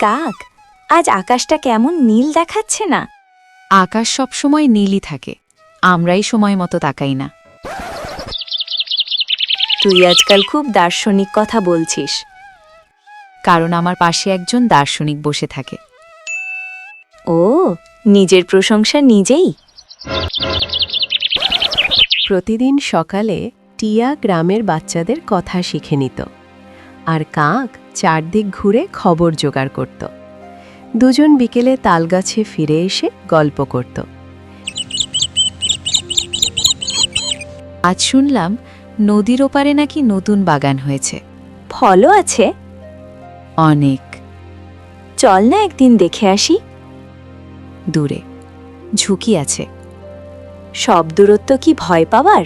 কাক? আজ আকাশটা কেমন নীল দেখাচ্ছে না? আকাশ সবসময় নীলই থাকে। আমরাই সময় মতো তাকাই না। তুই আজকাল খুব দার্শনিক কথা বলছিস। কারণ আমার পাশে একজন দার্শনিক বসে থাকে। ও নিজের প্রশংসা নিজেই? প্রতিদিন সকালে টিয়া গ্রামের বাচ্চাদের কথা শিখে নিত। আর কাক চারদিক ঘুরে খবর জোগাড় করত। দুজন বিকেলে তালগাছে ফিরে এসে গল্প করত। আজ শুনলাম নদীর ওপারে নাকি নতুন বাগান হয়েছে। ফলও আছে। অনেক। চল না একদিন দেখে আসি। দূরে। ঝুঁকি আছে। সব দূরত্ব কি ভয় পাওয়ার?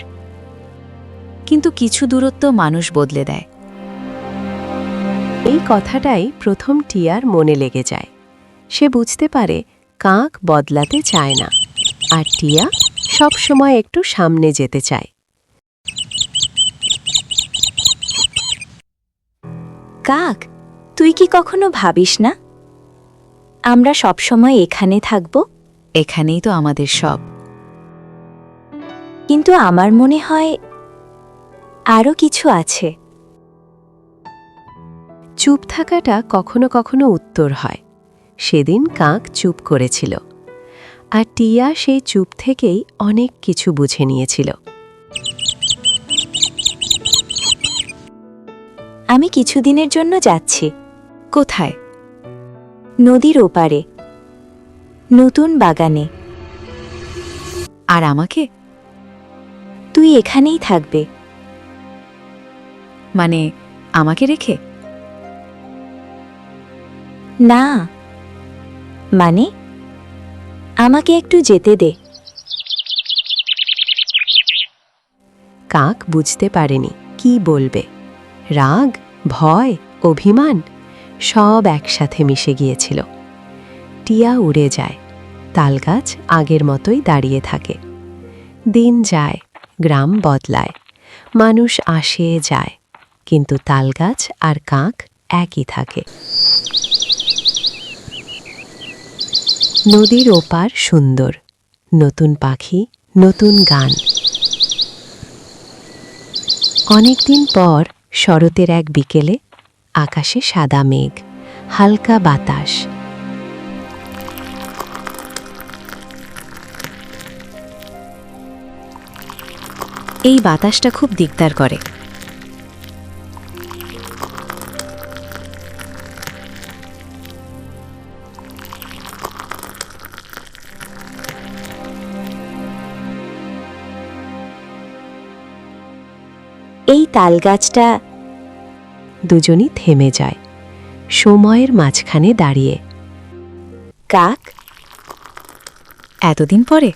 কিন্তু কিছু দূরত্ব মানুষ বদলে দেয়। এই কথাটাই প্রথম টিয়ার মনে লেগে যায়। সে বুঝতে পারে কাক বদলাতে চায় না। আর টিয়া সব সময় একটু সামনে যেতে চায়। কাক তুই কি কখনো ভাবিস না? আমরা সবসময় এখানে থাকব? এখানেই তো আমাদের সব। কিন্তু আমার মনে হয় আরও কিছু আছে। চুপ থাকাটা কখনো কখনো উত্তর হয়। সেদিন কাক চুপ করেছিল। আর টিয়া সেই চুপ থেকেই অনেক কিছু বুঝে নিয়েছিল। আমি কিছুদিনের জন্য যাচ্ছি। কোথায়? নদীর ওপারে। নতুন বাগানে। আর আমাকে? তুই এখানেই থাকবে। মানে আমাকে রেখে? না। মানে? আমাকে একটু যেতে দে। কাক বুঝতে পারেনি কি বলবে। রাগ, ভয়, অভিমান, সব একসাথে মিশে গিয়েছিল। টিয়া উড়ে যায়। তালগাছ আগের মতোই দাঁড়িয়ে থাকে। দিন যায়, গ্রাম বদলায়। মানুষ আসে, যায়। কিন্তু তালগাছ আর কাক একই থাকে। নদীর ওপার সুন্দর। নতুন পাখি, নতুন গান। অনেকদিন পর শরতের এক বিকেলে আকাশে সাদা মেঘ, হালকা বাতাস। এই বাতাসটা খুব দিকদার করে। এই তালগাছটা দুজনই থেমে যায় সময়ের মাঝখানে দাঁড়িয়ে। কাক এতদিন পরে?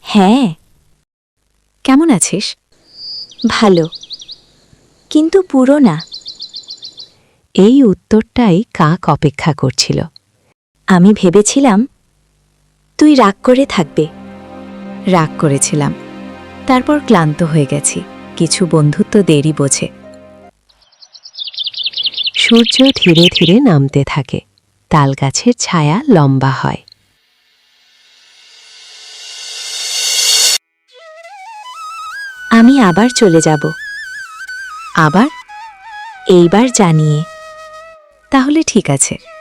হ্যাঁ। কেমন আছিস? ভালো কিন্তু পুরো না। এই উত্তরটাই কাক অপেক্ষা করছিল। আমি ভেবেছিলাম তুই রাগ করে থাকবে। রাগ করেছিলাম। তারপর ক্লান্ত হয়ে গেছি। কিছু বন্ধুত্ব দেরি বোঝে। সূর্য ধীরে ধীরে নামতে থাকে। তালগাছের ছায়া লম্বা হয়। আমি আবার চলে যাব। আবার? এইবার জানিয়ে। তাহলে ঠিক আছে।